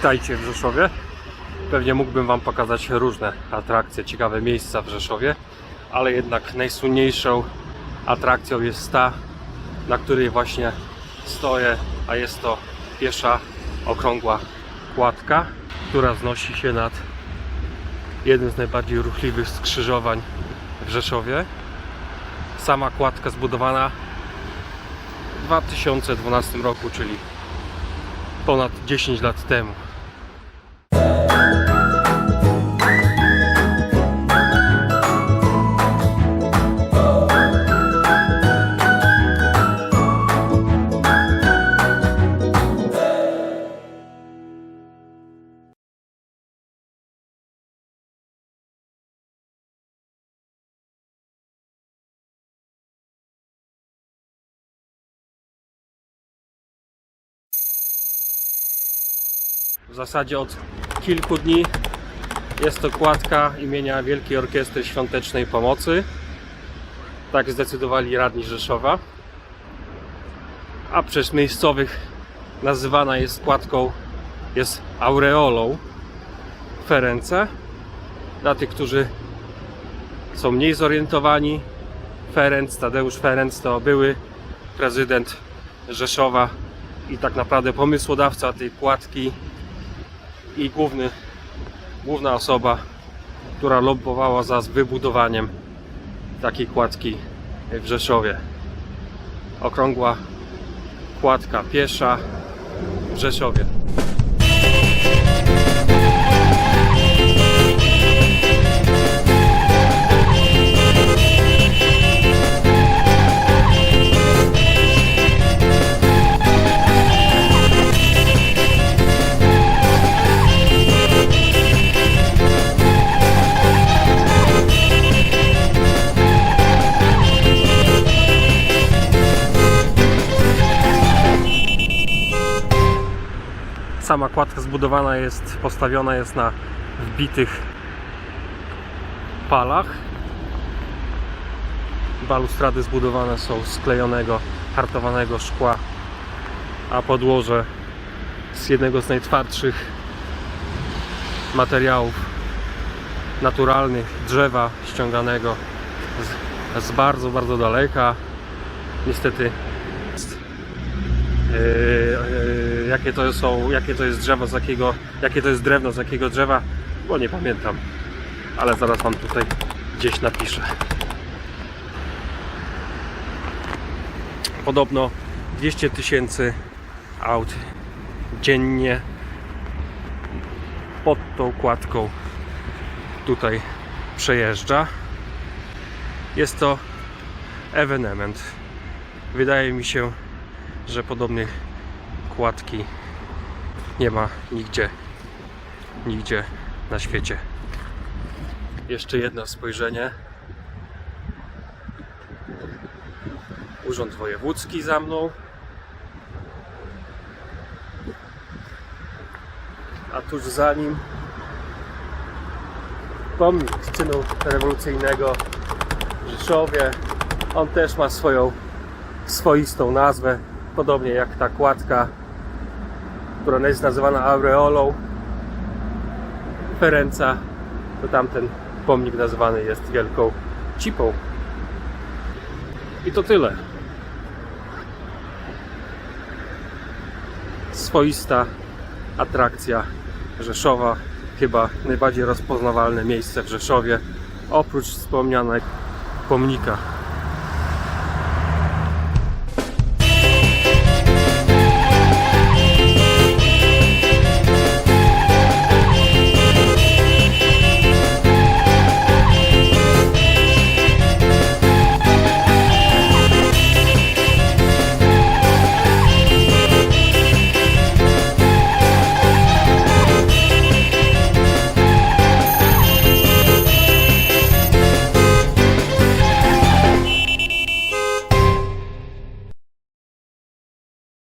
Witajcie w Rzeszowie. Pewnie mógłbym Wam pokazać różne atrakcje, ciekawe miejsca w Rzeszowie, ale jednak najsłynniejszą atrakcją jest ta, na której właśnie stoję, a jest to piesza okrągła kładka, która wznosi się nad jednym z najbardziej ruchliwych skrzyżowań w Rzeszowie. Sama kładka zbudowana w 2012 roku, czyli ponad 10 lat temu. W zasadzie od kilku dni jest to kładka imienia Wielkiej Orkiestry Świątecznej Pomocy. Tak zdecydowali radni Rzeszowa. A przez miejscowych nazywana jest kładką, jest aureolą Ference. Dla tych, którzy są mniej zorientowani, Ferenc, Tadeusz Ferenc to były prezydent Rzeszowa i tak naprawdę pomysłodawca tej kładki i główny, główna osoba, która lobbowała za wybudowaniem takiej kładki w Rzeszowie. Okrągła kładka piesza w Rzeszowie. Sama kładka zbudowana jest, postawiona jest na wbitych palach. Balustrady zbudowane są z sklejonego, hartowanego szkła, a podłoże z jednego z najtwardszych materiałów naturalnych, drzewa ściąganego z, z bardzo, bardzo daleka. Niestety Yy, yy, jakie to są, jakie to jest drzewo, z jakiego, jakie to jest drewno, z jakiego drzewa, bo nie pamiętam. Ale zaraz wam tutaj gdzieś napiszę. Podobno 200 tysięcy aut dziennie pod tą kładką tutaj przejeżdża. Jest to ewenement. Wydaje mi się, że podobnych kładki nie ma nigdzie, nigdzie na świecie. Jeszcze jedno spojrzenie. Urząd Wojewódzki za mną. A tuż za nim pomnik czynu rewolucyjnego w Rzeszowie. On też ma swoją swoistą nazwę podobnie jak ta kładka, która jest nazywana aureolą Ferenca, to tamten pomnik nazywany jest Wielką Cipą. I to tyle. Swoista atrakcja Rzeszowa, chyba najbardziej rozpoznawalne miejsce w Rzeszowie, oprócz wspomnianej pomnika